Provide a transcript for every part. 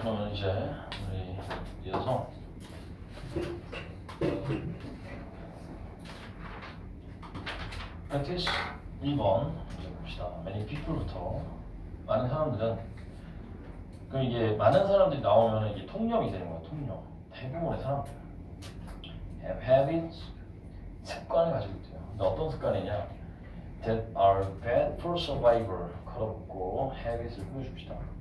그러면 이제 우리 이어서 practice 1번 이제 봅시다. many people부터 많은 사람들은 그럼 이게 많은 사람들이 나오면 이게 통념이 되는 거야. 통념. 대부분의 사람들 have habits 습관을 가지고 있대요. 근데 어떤 습관이냐? that are bad for survival 걸어붙고 habits을 보여줍시다.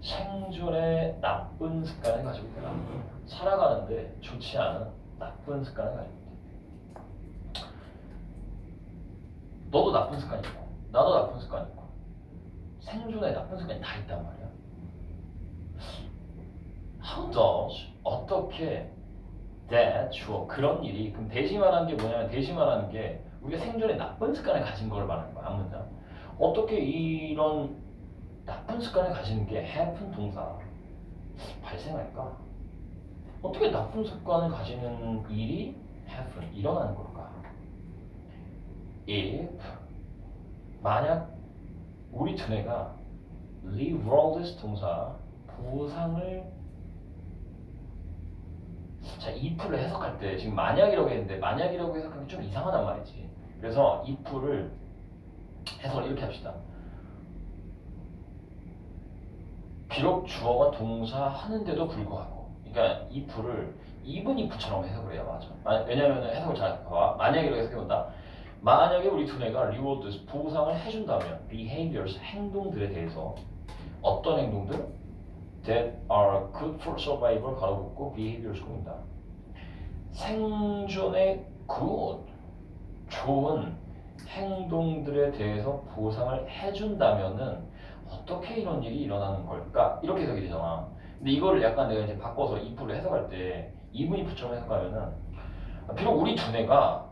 생존의 나쁜 습관을 가지고 있다. 살아가는데 좋지 않은 나쁜 습관을 가지고 있다. 너도 나쁜 습관 있고, 나도 나쁜 습관 있고, 생존에 나쁜 습관이 다 있단 말이야. How does 어떻게 that 주어 그런 일이 그럼 대시 말하는 게 뭐냐면 대시 말하는 게 우리가 생존에 나쁜 습관을 가진 걸 말하는 거야 한 문장. 어떻게 이런 나쁜 습관을 가지는 게 happen 동사 발생할까? 어떻게 나쁜 습관을 가지는 일이 happen 일어나는 걸까? if 만약 우리 두뇌가 rewarded 동사 보상을 자 if를 해석할 때 지금 만약이라고 했는데 만약이라고 해석하면 좀 이상하단 말이지. 그래서 if를 해석을 이렇게 합시다. 비록 주어가 동사 하는데도 불구하고 그러니까 if를 even if처럼 해석을 해야 맞아. 마- 왜냐면은 해석을 잘 봐봐. 만약이라고 해석해본다. 만약에 우리 두뇌가 rewards 보상을 해준다면 behaviors 행동들에 대해서 어떤 행동들? that are good for survival 가로붙고 behaviors 꾸민다. 생존의 good 좋은 행동들에 대해서 보상을 해준다면은 어떻게 이런 일이 일어나는 걸까? 이렇게 해석이 되잖아. 근데 이거를 약간 내가 이제 바꿔서 if로 해석할 때 even if처럼 해석하면은 비록 우리 두뇌가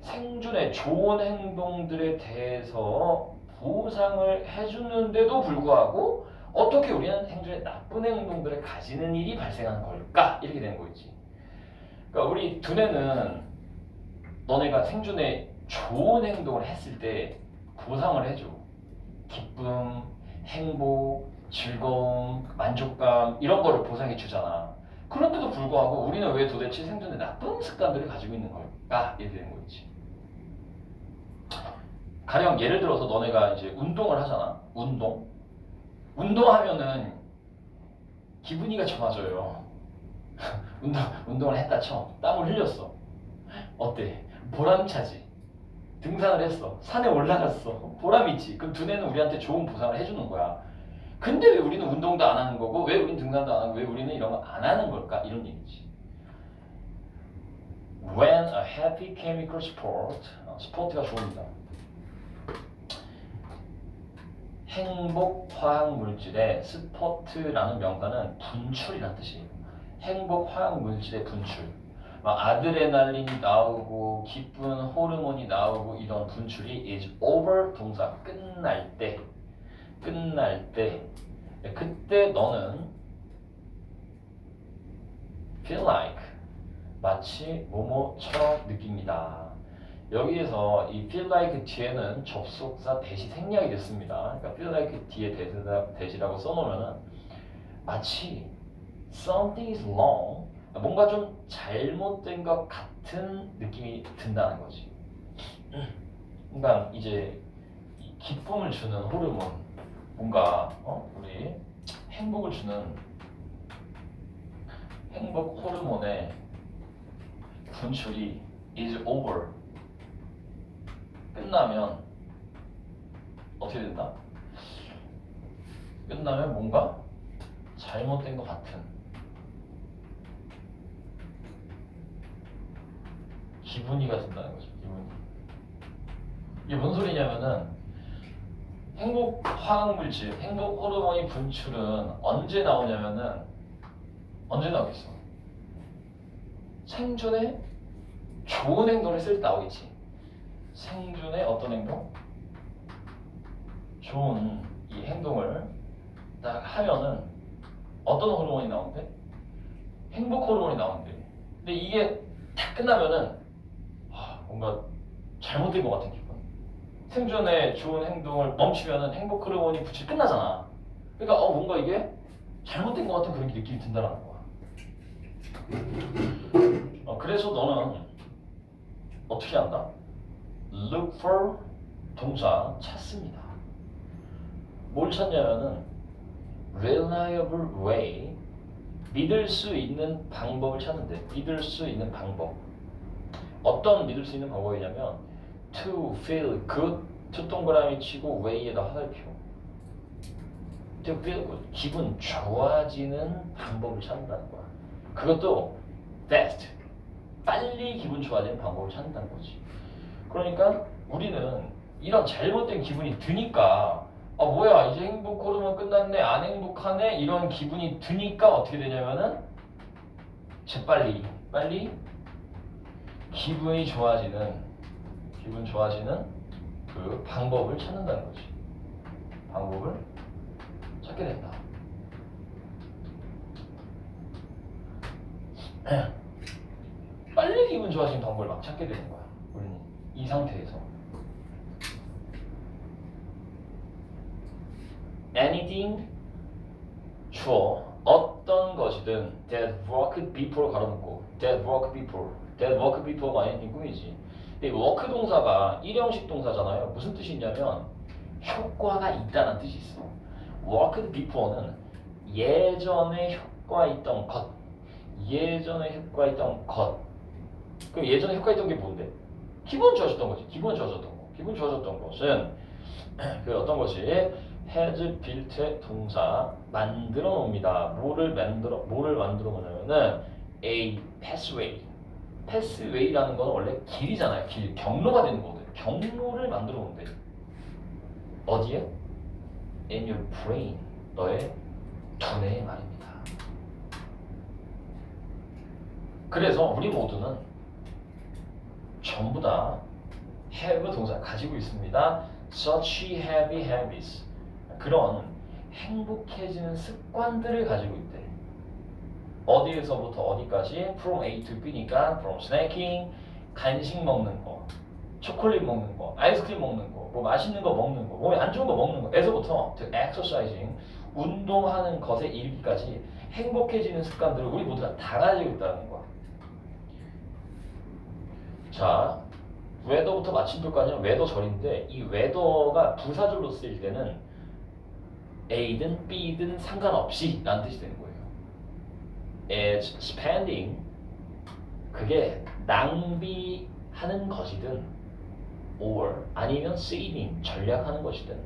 생존의 좋은 행동들에 대해서 보상을 해주는데도 불구하고 어떻게 우리는 생존의 나쁜 행동들을 가지는 일이 발생하는 걸까? 이렇게 되는 거겠지. 그러니까 우리 두뇌는 너네가 생존에 좋은 행동을 했을 때 보상을 해줘. 기쁨, 행복, 즐거움, 만족감 이런 거를 보상해 주잖아. 그런데도 불구하고 우리는 왜 도대체 생존에 나쁜 습관들을 가지고 있는 걸까? 이렇게 되는 거지. 가령 예를 들어서 너네가 이제 운동을 하잖아. 운동. 운동하면은 기분이가 좋아져요. 운동 운동을 했다 쳐. 땀을 흘렸어. 어때? 보람차지. 등산을 했어. 산에 올라갔어. 보람 있지. 그럼 두뇌는 우리한테 좋은 보상을 해주는 거야. 근데 왜 우리는 운동도 안 하는 거고 왜 우리는 등산도 안 하고 왜 우리는 이런 거 안 하는 걸까? 이런 얘기지. When a happy chemical sport, 어, 스포츠가 좋습니다. 행복 화학 물질의 스포트라는 명사는 분출이라는 뜻이에요. 행복 화학 물질의 분출. 막 아드레날린이 나오고 기쁜 호르몬이 나오고 이런 분출이 is over 동사 끝날 때 끝날 때 그때 너는 feel like 마치 뭐뭐처럼 느낍니다. 여기에서 이 feel like 뒤에는 접속사 대시 생략이 됐습니다. 그러니까 feel like 뒤에 대시라, 대시라고 써놓으면은 마치 something is wrong 뭔가 좀 잘못된 것 같은 느낌이 든다는 거지. 그러니까 이제 이 기쁨을 주는 호르몬, 뭔가 어? 우리 행복을 주는 행복 호르몬의 분출이 is over 끝나면 어떻게 된다? 끝나면 뭔가 잘못된 것 같은 기분이가 든다는 거죠. 기분이. 이게 뭔 소리냐면은 행복 화학 물질, 행복 호르몬이 분출은 언제 나오냐면은 언제 나오겠어? 생존에 좋은 행동을 했을 때 나오겠지. 생존에 어떤 행동? 좋은 이 행동을 딱 하면은 어떤 호르몬이 나온대? 행복 호르몬이 나온대. 근데 이게 딱 끝나면은 아, 뭔가 잘못된 것 같은 기분. 생존에 좋은 행동을 멈추면은 행복 호르몬이 분출 끝나잖아. 그러니까 어 뭔가 이게 잘못된 것 같은 그런 느낌이 든다는 거야. 어, 그래서 너는 어떻게 한다? Look for 동사 찾습니다. 뭘 찾냐면은 reliable way 믿을 수 있는 방법을 찾는데 믿을 수 있는 방법 어떤 믿을 수 있는 방법이냐면 to feel good to 동그라미 치고 way에다 화살표 to feel good 기분 좋아지는 방법을 찾는다는 거야. 그것도 fast 빨리 기분 좋아지는 방법을 찾는다는 거지. 그러니까 우리는 이런 잘못된 기분이 드니까 아 뭐야 이제 행복 호르몬 끝났네 안 행복하네 이런 기분이 드니까 어떻게 되냐면은 재빨리 빨리 기분이 좋아지는 기분 좋아지는 그 방법을 찾는다는 거지. 방법을 찾게 된다. 빨리 기분 좋아지는 방법을 막 찾게 되는 거야 우리는 이 상태에서. Anything 주어 어떤 것이든 that worked before 가로놓고 that worked before that worked before가 anything 꾸미지. 근데 work 동사가 일형식 동사잖아요. 무슨 뜻이 있냐면 효과가 있다는 뜻이 있어 worked before는 예전에 효과 있던 것 예전에 효과 있던 것. 그럼 예전에 효과 있던 게 뭔데? 기분 좋아졌던 거지. 기분 좋아졌던 거. 기분 좋아졌던 것은 그 어떤 것이 has built 동사 만들어 놓습니다. 뭐를 만들어 뭐를 만들어 놓냐면은 a pathway. Pathway라는 건 원래 길이잖아요. 길 경로가 되는 거거든. 경로를 만들어 놓는데 어디에? in your brain. 너의 두뇌에 말입니다. 그래서 우리 모두는 전부 다 have 동사 가지고 있습니다. such happy habits. 그런 행복해지는 습관들을 가지고 있대. 어디에서부터 어디까지? From A to B니까 from snacking, 간식 먹는 거, 초콜릿 먹는 거, 아이스크림 먹는 거, 뭐 맛있는 거 먹는 거, 몸에 안 좋은 거 먹는 거, 에서부터 to exercising, 운동하는 것에 이르기까지 행복해지는 습관들을 우리 모두가 다 가지고 있다는 거야. 자, 웨더부터 마침표까지는 웨더절인데 이 웨더가 부사절로 쓰일 때는 A든 B든 상관없이 라는 뜻이 되는 거예요. As spending 그게 낭비하는 것이든 or 아니면 saving 전략하는 것이든.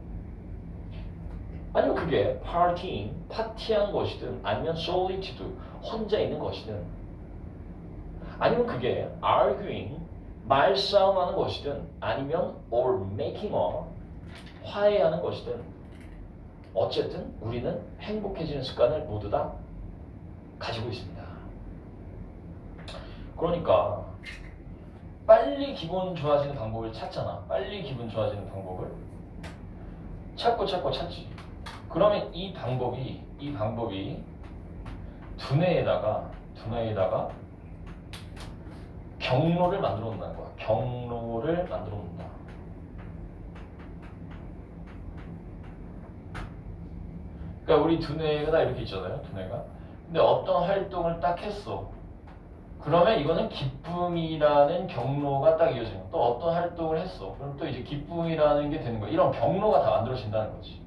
아니면 그게 partying 파티한 것이든 아니면 solitude 혼자 있는 것이든. 아니면 그게 arguing 말싸움하는 것이든 아니면 or making a 화해하는 것이든. 어쨌든 우리는 행복해지는 습관을 모두 다 가지고 있습니다. 그러니까 빨리 기분 좋아지는 방법을 찾잖아. 빨리 기분 좋아지는 방법을 찾고 찾고 찾지. 그러면 이 방법이 이 방법이 두뇌에다가 두뇌에다가 경로를 만들어 놓는다는 거야. 경로를 만들어 놓는다. 그러니까 우리 두뇌가 다 이렇게 있잖아요. 두뇌가. 근데 어떤 활동을 딱 했어. 그러면 이거는 기쁨이라는 경로가 딱 이어지는 거야. 또 어떤 활동을 했어. 그럼 또 이제 기쁨이라는 게 되는 거야. 이런 경로가 다 만들어진다는 거지.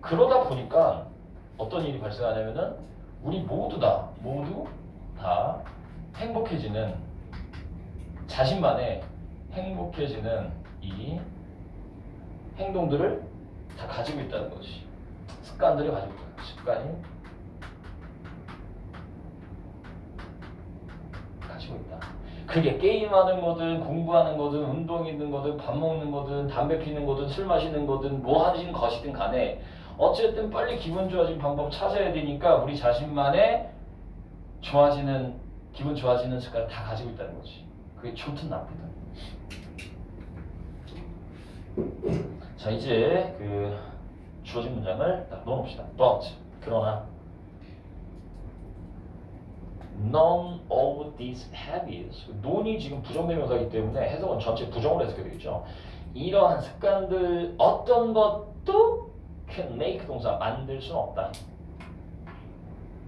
그러다 보니까 어떤 일이 발생하냐면은 우리 모두 다 모두 다 행복해지는 자신만의 행복해지는 이 행동들을 다 가지고 있다는 거지. 습관들을 가지고 있다. 습관이 가지고 있다. 그게 게임하는 거든 공부하는 거든 운동 있는 거든 밥 먹는 거든 담배 피는 거든 술 마시는 거든 뭐 하는 것이든 간에 어쨌든 빨리 기분 좋아지는 방법 찾아야 되니까 우리 자신만의 좋아지는 기분 좋아지는 습관을 다 가지고 있다는 거지. 그게 좋든 나쁘든. 자 이제 그 주어진 문장을 딱 넣어봅시다. But 그러나 none of these habits non이 지금 부정대명사이기 때문에 해석은 전체 부정으로 해석이 되겠죠. 이러한 습관들 어떤 것도 can make 동사 만들 수는 없다.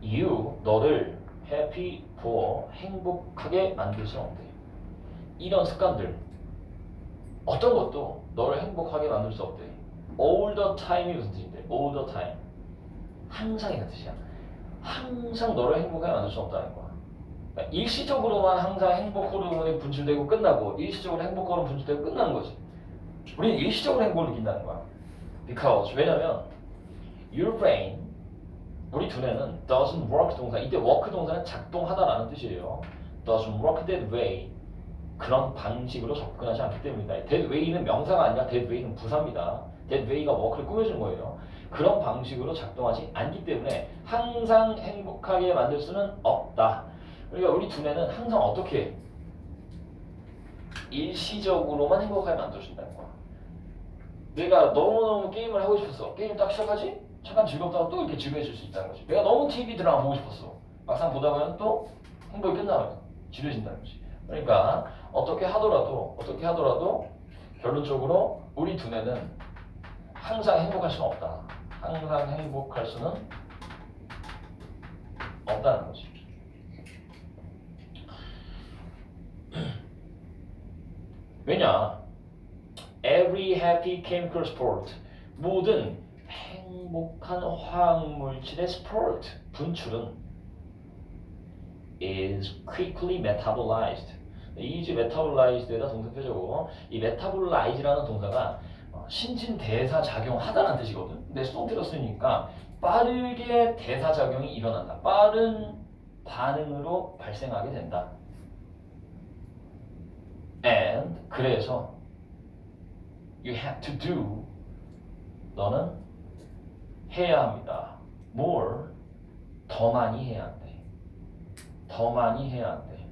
you 너를 happy for 행복하게 만들 수 없대. 이런 습관들 어떤 것도 너를 행복하게 만들 수 없대. all the time이 무슨 뜻인데? all the time. 항상이라는 뜻이야. 항상 너를 행복하게 만들 수 없다는 거야. 그러니까 일시적으로만 항상 행복 호르몬이 분출되고 끝나고 일시적으로 행복 호르몬 분출되고 끝나는 거지. 우리는 일시적으로 행복을 느낀다는 거야. Because 왜냐면 your brain 우리 두뇌는 doesn't work 동사 이때 work 동사는 작동하다라는 뜻이에요. doesn't work that way 그런 방식으로 접근하지 않기 때문이다. that way는 명사가 아니라 that way는 부사입니다. that way가 work를 꾸며주는 거예요. 그런 방식으로 작동하지 않기 때문에 항상 행복하게 만들 수는 없다. 그러니까 우리 두뇌는 항상 어떻게 해? 일시적으로만 행복하게 만들어준다는 거야. 내가 너무너무 게임을 하고 싶었어. 게임 딱 시작하지? 잠깐 즐겁다가 또 이렇게 지루해질 수 있다는 거지. 내가 너무 TV 드라마 보고 싶었어. 막상 보다 보면 또 행복이 끝나면 지루해진다는 거지. 그러니까 어떻게 하더라도 어떻게 하더라도 결론적으로 우리 두뇌는 항상 행복할 수는 없다. 항상 행복할 수는 없다는 거지. 왜냐? Every happy chemical sport 모든 행복한 화학 물질의 sport 분출은 is quickly metabolized. is metabolized에다 동사 표제고 이 metabolize라는 동사가 어, 신진대사 작용하다는 뜻이거든. 근데 수동태로 쓰니까 빠르게 대사 작용이 일어난다. 빠른 반응으로 발생하게 된다. And 그래서 you have to do 너는 해야 합니다. more 더 많이 해야 한대. 더 많이 해야 한대.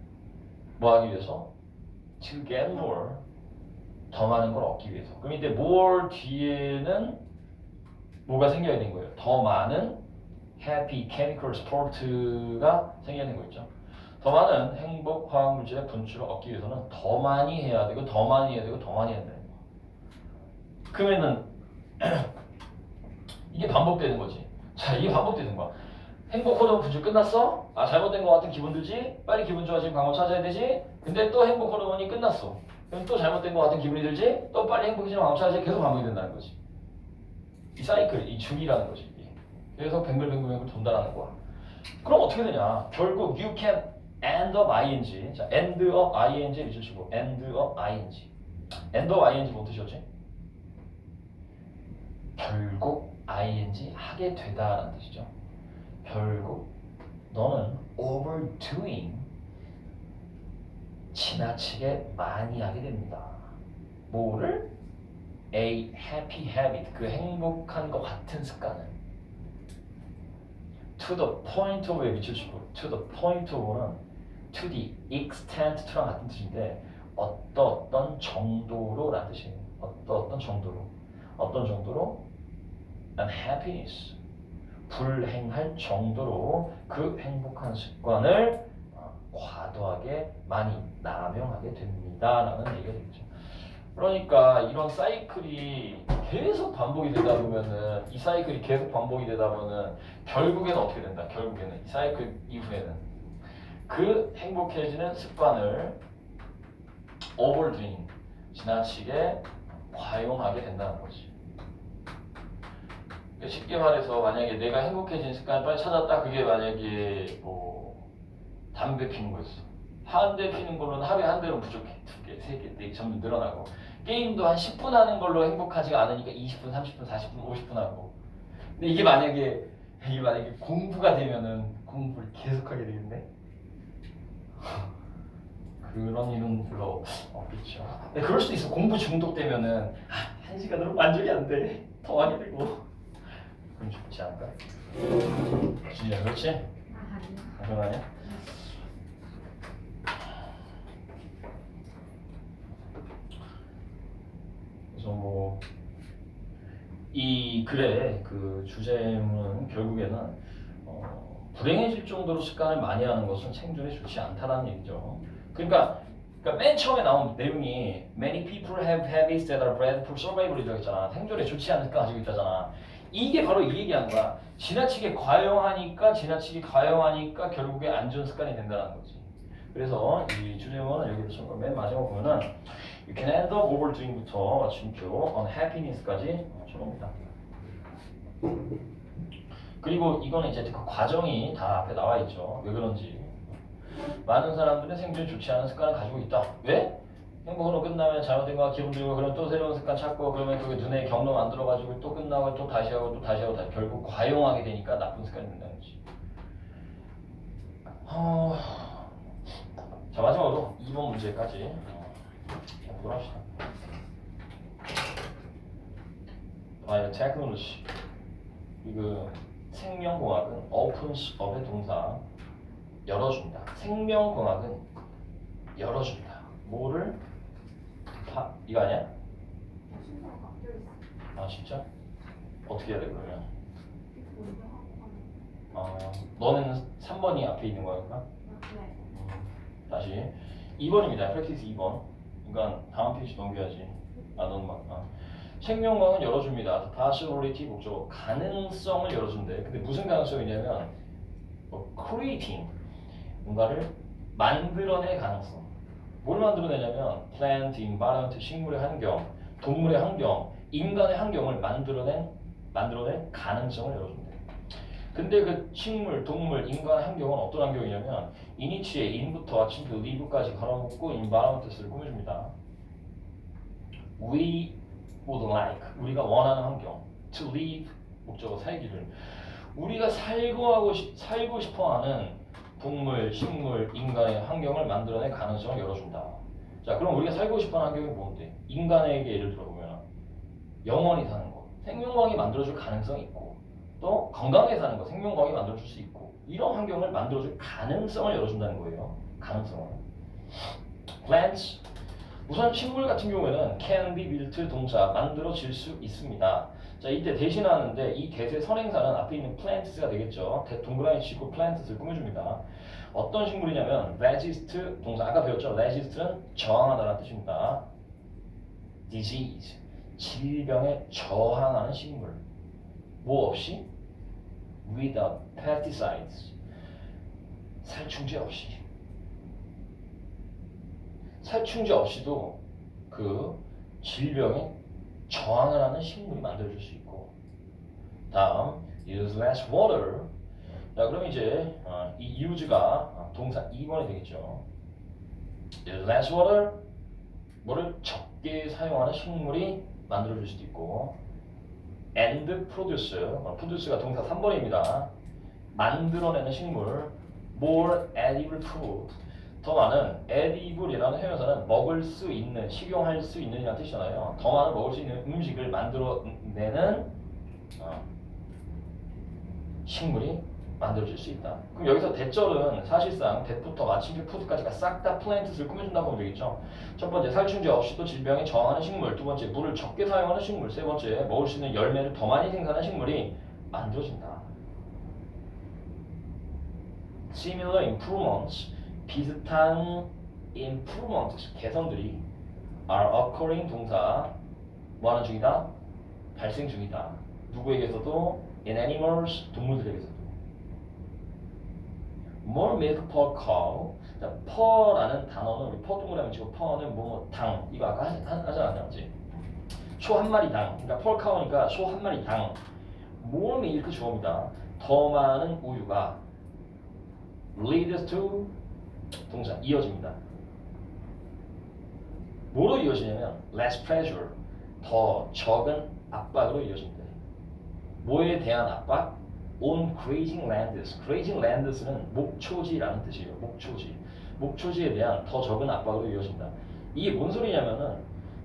뭐 하기 위해서? to get more 더 많은 걸 얻기 위해서. 그럼 이때 more 뒤에는 뭐가 생겨야 되는 거예요? 더 많은 happy chemical sport가 생겨야 되는 거 있죠. 더 많은 행복 화학 물질의 분출을 얻기 위해서는 더 많이 해야 되고 더 많이 해야 되고 더 많이 해야 되는 거. 그러면은 이게 반복되는 거지. 자, 이게 반복되는 거야. 행복 호르몬 분출 끝났어? 아 잘못된 것 같은 기분 들지? 빨리 기분 좋아지는 방법 찾아야 되지? 근데 또 행복 호르몬이 끝났어. 그럼 또 잘못된 것 같은 기분이 들지? 또 빨리 행복해지는 방법 찾아야지? 계속 반복이 된다는 거지. 이 사이클, 이 주기라는 거지. 그래서 뱅글뱅글뱅글 돈다라는 거야. 그럼 어떻게 되냐? 결국 you can end up ing. 자, end up ing 잊으시고 end up ing. end up ing 뭔 뜻이었지? 결국 ing 하게 되다라는 뜻이죠. 결국 너는 overdoing 지나치게 많이 하게 됩니다. 뭐를? A happy habit 그 행복한 것 같은 습관을 to the point of에 미쳐주고 to the point of는 to the extent to랑 같은 뜻인데 어떤 어떤 정도로 라는 뜻이에요. 어떤 어떤 정도로 어떤 정도로 unhappiness 불행할 정도로 그 행복한 습관을 어, 과도하게 많이 남용하게 됩니다라는 얘기가 되겠죠. 그러니까 이런 사이클이 계속 반복이 되다 보면은 이 사이클이 계속 반복이 되다 보면은 결국에는 어떻게 된다? 결국에는 이 사이클 이후에는 그 행복해지는 습관을 overdoing 지나치게 과용하게 된다는 거지. 그러니까 쉽게 말해서 만약에 내가 행복해진 습관을 빨리 찾았다 그게 만약에 뭐 담배 피는 거였어. 한 대 피는 걸로는 하루에 한 대로 부족해 두 개 세 개네 점점 늘어나고. 게임도 한 10분 하는 걸로 행복하지가 않으니까 20분 30분 40분 50분 하고. 근데 이게 만약에 이게 만약에 공부가 되면은 공부를 계속하게 되겠네 그런 일은 별로 없겠죠 근데 그럴 수도 있어 공부 중독되면은 아, 한 시간으로 만족이 안 돼 더 하게 되고 그럼 좋지 않을까? 진이야 그렇지? 아, 아니야? 그래서 뭐 이 글의 그 주제는 결국에는 어, 불행해질 정도로 습관을 많이 하는 것은 생존에 좋지 않다라는 얘기죠. 그러니까, 그러니까 맨 처음에 나온 내용이 Many people have habits that are bad for survival이라고 했잖아. 생존에 좋지 않은 습관 가지고 있다잖아. 이게 바로 이 얘기하는 거야. 지나치게 과용하니까 지나치게 과용하니까 결국에 안 좋은 습관이 된다는 거지. 그래서 이 주제문은 여기서 좀맨 마지막 보면은 You can end up overdoing부터 마침표 unhappiness까지 쳐놓습니다. 그리고 이거는 이제 그 과정이 다 앞에 나와 있죠. 왜 그런지. 많은 사람들은 생존이 좋지 않은 습관을 가지고 있다. 왜? 행복으로 끝나면 잘못된 거가 기분 들고 그럼 또 새로운 습관 찾고 그러면 그게 눈에 경로 만들어가지고 또 끝나고 또 다시 하고 또 다시 하고 다 결국 과용하게 되니까 나쁜 습관이 된다는 거지. 어... 자 마지막으로 2번 문제까지 어, 돌아합시다. 바이오 테크놀로지 이거 생명공학은 opens up의 동사 열어준다. 생명공학은 열어준다. 뭐를 다 이거 아니야? 아 진짜? 어떻게 해야 돼 그러면? 어, 너는 3번이 앞에 있는 거야? 거. 네. 다시 2번입니다. 프랙티스 2번. 그러니까 다음 페이지 넘겨야지. 아, 넌 막. 아. 생명광은 열어줍니다. possibility 목적어 가능성을 열어준대. 근데 무슨 가능성이냐면 뭐 creating 뭔가를 만들어낼 가능성. 뭘 만들어내냐면 plant, environment, 식물의 환경, 동물의 환경, 인간의 환경을 만들어낸 만들어낼 가능성을 열어준대. 근데 그 식물, 동물, 인간 환경은 어떤 환경이냐면 이니치에 인부터 아침부터 리브까지 걸어놓고 environment를 꾸며줍니다. We would like 우리가 원하는 환경 to live 목적어 살기를 우리가 살고 하고 싶, 살고 싶어하는 동물, 식물, 인간의 환경을 만들어낼 가능성을 열어준다. 자, 그럼 우리가 살고 싶어하는 환경이 뭔데? 인간에게 예를 들어 보면 영원히 사는 거, 생명광이 만들어줄 가능성이 있고 또 건강하게 사는 거, 생명광이 만들어줄 수 있고 이런 환경을 만들어줄 가능성을 열어준다는 거예요. 가능성을. Plants 우선 식물 같은 경우에는 can be built 동사 만들어질 수 있습니다. 자 이때 대신하는데 이 대세 선행사는 앞에 있는 plants가 되겠죠. 대- 동그라미 치고 plants를 꾸며줍니다. 어떤 식물이냐면 resist 동사 아까 배웠죠. resist는 저항하다라는 뜻입니다. disease 질병에 저항하는 식물. 뭐 없이? without pesticides 살충제 없이 살충제 없이도 그 질병에 저항을 하는 식물이 만들어질 수 있고. 다음 use less water. 자 그럼 이제 어, 이 use가 어, 동사 2번이 되겠죠. use less water. 뭐를 적게 사용하는 식물이 만들어질 수도 있고. and produce. 어, produce가 동사 3번입니다. 만들어내는 식물. more edible food 더 많은 edible이라는 형용사는 먹을 수 있는, 식용할 수 있는 이라는 뜻이잖아요. 더 많은 먹을 수 있는 음식을 만들어내는 어, 식물이 만들어질 수 있다. 그럼 여기서 대절은 사실상 대부터 마침표 푸드까지가 싹 다 플랜트를 꾸며준다고 보면 되겠죠. 첫 번째 살충제 없이도 질병에 저항하는 식물, 두 번째 물을 적게 사용하는 식물, 세 번째 먹을 수 있는 열매를 더 많이 생산하는 식물이 만들어진다. Similar improvements 비슷한 improvement 개선들이 are occurring 동사 뭐하는 중이다? 발생 중이다. 누구에게서도 in animals 동물들에게서도 more milk per cow 자, per라는 단어는 우리 퍼 동그라미 치고 per는 뭐당 이거 아까 하지, 않았지? 소 한 마리 당 그러니까 per cow니까 소 한 마리 당 more milk 주어입니다. 더 많은 우유가 leads to 동사 이어집니다. 뭐로 이어지냐면 less pressure 더 적은 압박으로 이어집니다. 뭐에 대한 압박? on grazing lands. grazing lands는 목초지라는 뜻이에요. 목초지. 목초지에 대한 더 적은 압박으로 이어진다. 이게 뭔 소리냐면은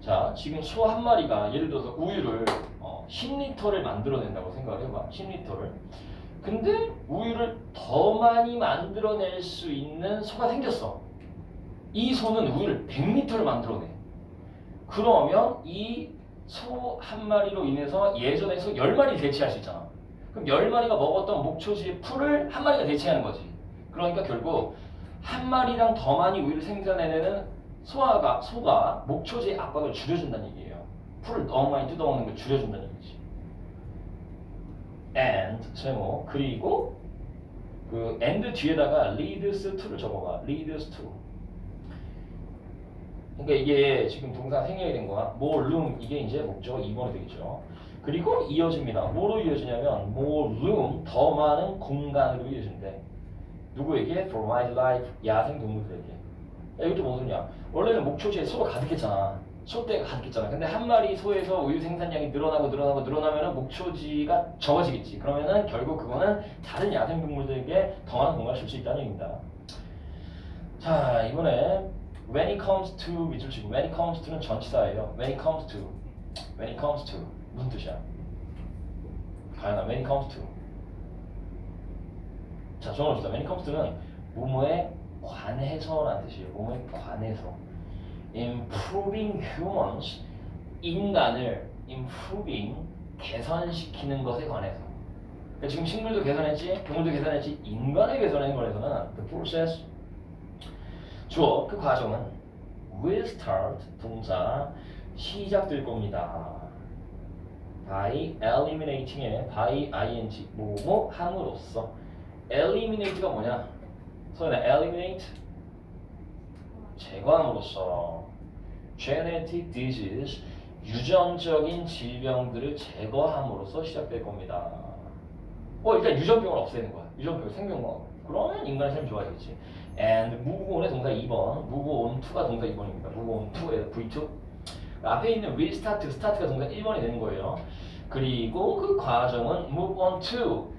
자 지금 소 한 마리가 예를 들어서 우유를 어, 10리터를 만들어낸다고 생각을 해봐. 10리터를. 근데 우유를 더 많이 만들어낼 수 있는 소가 생겼어. 이 소는 우유를 100리터를 만들어내. 그러면 이 소 한 마리로 인해서 예전에 소 10마리 대체할 수 있잖아. 그럼 10마리가 먹었던 목초지의 풀을 한 마리가 대체하는 거지. 그러니까 결국 한 마리랑 더 많이 우유를 생산해내는 소아가, 소가 목초지의 압박을 줄여준다는 얘기예요. 풀을 너무 많이 뜯어먹는 걸 줄여준다는 얘기지. And 세모 그리고 그 and 뒤에다가 leads to를 적어봐. leads to. 그러니까 이게 지금 동사 생략이 된 거야. more room 이게 이제 목적 2번이 되겠죠. 그리고 이어집니다. 뭐로 이어지냐면 more room 더 많은 공간으로 이어진대. 누구에게? for wildlife 야생 동물들에게. 야, 이것도 뭔 소리냐? 원래는 목초지에 소가 가득했잖아. 소떼가 가득했잖아. 근데 한 마리 소에서 우유 생산량이 늘어나고 늘어나고 늘어나면은 목초지가 적어지겠지. 그러면은 결국 그거는 다른 야생 동물들에게 더 많은 공간을 줄 수 있다는 얘기입니다. 자 이번에 when it comes to 밑줄 치고 when it comes to는 전치사예요. when it comes to when it comes to 무슨 뜻이야? 가연아 when it comes to 자 정어줍시다. when it comes to는 뭐뭐에 관해서라는 뜻이에요. 뭐뭐에 관해서 improving humans 인간을 improving 개선시키는 것에 관해서 그러니까 지금 식물도 개선했지 동물도 개선했지 인간을 개선하는 거에서는 the process 주어 그 과정은 will start 동사 시작될 겁니다. by eliminating에 by ing 뭐뭐 함으로써 eliminate가 뭐냐? 소연아 eliminate 제거함으로써 genetic disease 유전적인 질병들을 제거함으로써 시작될 겁니다. 어 일단 유전병을 없애는 거야. 유전병 생명과 그러면 인간의 삶이 좋아지겠지. and on의 동사 2번, move on to가 동사 2번입니다. move on to에 V2 앞에 있는 restart, start가 동사 1번이 되는 거예요. 그리고 그 과정은 move on to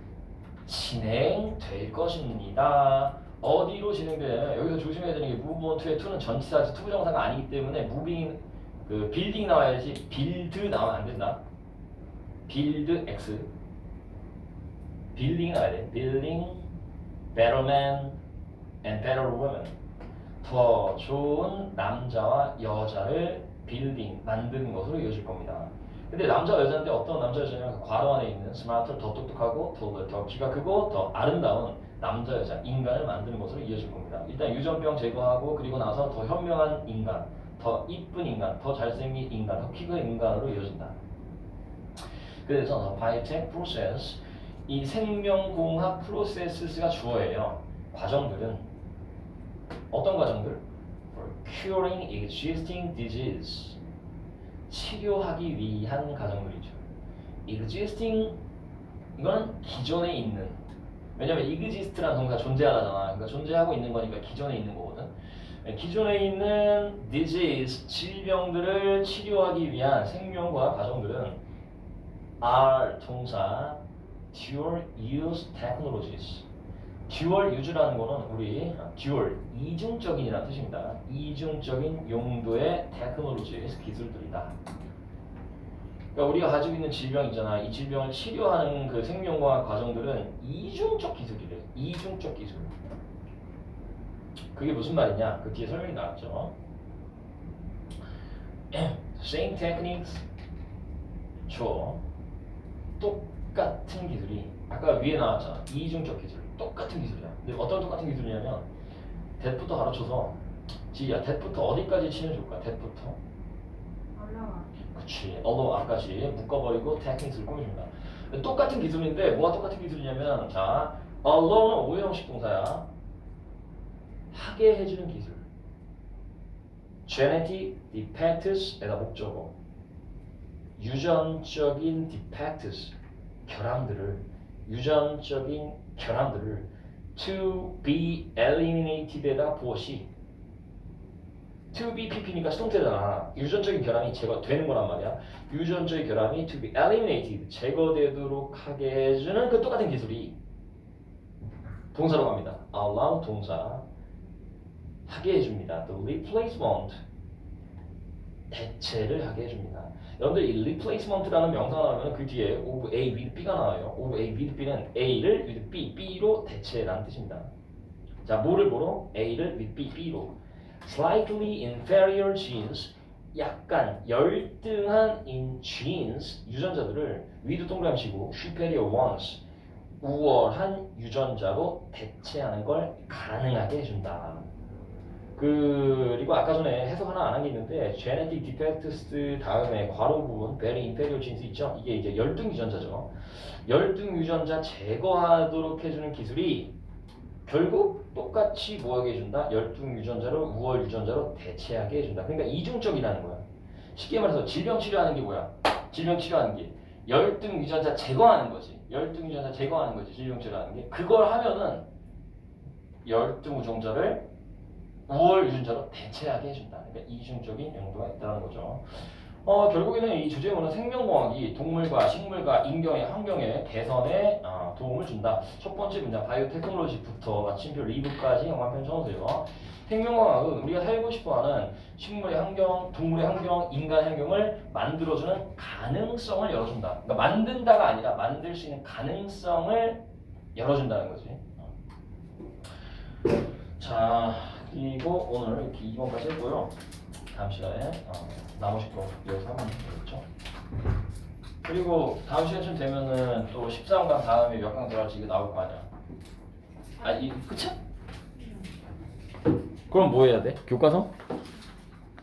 진행될 것입니다. 어디로 진행되냐면 여기서 조심해야 되는 게 move on to의 to는 전치사지 투부정사가 아니기 때문에 moving 그 빌딩 나와야지 빌드 나오면 안 된다. 빌드 x 빌딩 나와야 돼. 빌딩 better man and better woman 더 좋은 남자와 여자를 빌딩 만드는 것으로 이어질 겁니다. 근데 남자 여자인데 어떤 남자 여자냐면 그 괄호 안에 있는 스마트 더 똑똑하고 더, 더 키가 크고 더 아름다운 남자 여자 인간을 만드는 것으로 이어질 겁니다. 일단 유전병 제거하고 그리고 나서 더 현명한 인간, 더 이쁜 인간, 더 잘생긴 인간, 더키큰 인간으로 이어진다. 그래서 바이오텍 프로세스 이 생명공학 프로세스가 주어예요. 과정들은 어떤 과정들? Curing existing disease 치료하기 위한 과정들이죠. existing 이거는 기존에 있는 왜냐면 exist라는 동사 존재하다잖아. 그러니까 존재하고 있는 거니까 기존에 있는 거거든. 네, 기존에 있는 disease 질병들을 치료하기 위한 생명과 과정들은 are 동사 dual use technologies 듀얼 유즈라는 거는 우리 듀얼 이중적인이라는 뜻입니다. 이중적인 용도의 테크놀로지 기술들이다. 그러니까 우리가 가지고 있는 질병 있잖아. 이 질병을 치료하는 그 생명과학 과정들은 이중적 기술이래. 이중적 기술. 그게 무슨 말이냐? 그 뒤에 설명이 나왔죠. Same techniques. 저 똑같은 기술이 아까 위에 나왔잖아. 이중적 기술. 똑같은 기술이야. 근데 어떤 똑같은 기술이냐면 댓부터 가르쳐서 지야 댓부터 어디까지 치면 좋을까? 댓부터 올라와. 그치 어로 앞까지 묶어버리고 꾸며줍니다. 근데 똑같은 기술인데 뭐가 똑같은 기술이냐면 자 allo는 오형식 동사야. 하게 해주는 기술. genetic defects에다 목적어. 유전적인 defects 결함들을 유전적인 결함들을 to be eliminated에다 부어시 to be pp니까 수동태잖아 유전적인 결함이 제거되는 거란 말이야 유전적인 결함이 to be eliminated 제거되도록 하게 해주는 그 똑같은 기술이 동사로 갑니다 allow 동사 하게 해줍니다 the replacement 대체를 하게 해줍니다 여러분들 이 replacement라는 명사가 나오면 그 뒤에 of A with B가 나와요. of A with B는 A를 with B, B로 대체라는 뜻입니다. 자, 뭐를 뭐로? A를 with B, B로. Slightly inferior genes, 약간 열등한 in genes 유전자들을 with 동그라미 치고 superior ones, 우월한 유전자로 대체하는 걸 가능하게 해준다. 그리고 아까 전에 해석 하나 안 한 게 있는데 genetic defects 다음에 괄호 부분 very inferior genes 있죠? 이게 이제 열등 유전자죠. 열등 유전자 제거하도록 해주는 기술이 결국 똑같이 뭐하게 해준다? 열등 유전자로 우월 유전자로 대체하게 해준다. 그러니까 이중적이라는 거야. 쉽게 말해서 질병 치료하는 게 뭐야? 질병 치료하는 게 열등 유전자 제거하는 거지. 열등 유전자 제거하는 거지. 질병 치료하는 게 그걸 하면은 열등 유전자를 우월 유전자로 대체하게 해준다. 그러니까 이중적인 용도가 있다는 거죠. 어, 결국에는 이 주제문은 생명공학이 동물과 식물과 인경의 환경의 개선에 어, 도움을 준다. 첫 번째 문장 바이오테크놀로지부터 마침표 리뷰까지 영화편 쳐놓으세요. 생명공학은 우리가 살고 싶어하는 식물의 환경, 동물의 환경, 인간의 환경을 만들어주는 가능성을 열어준다. 그러니까 만든다가 아니라 만들 수 있는 가능성을 열어준다는 거지. 어. 자, 그리고 오늘 이렇게 2번까지 했고요. 다음 시간에 어, 나머지 거 여기서 하면 되겠죠. 그리고 다음 시간쯤 되면은 또 13강 다음에 몇 강 들어갈지 이거 나올 거 아니야. 아, 이 끝이야? 그럼 뭐 해야 돼? 교과서?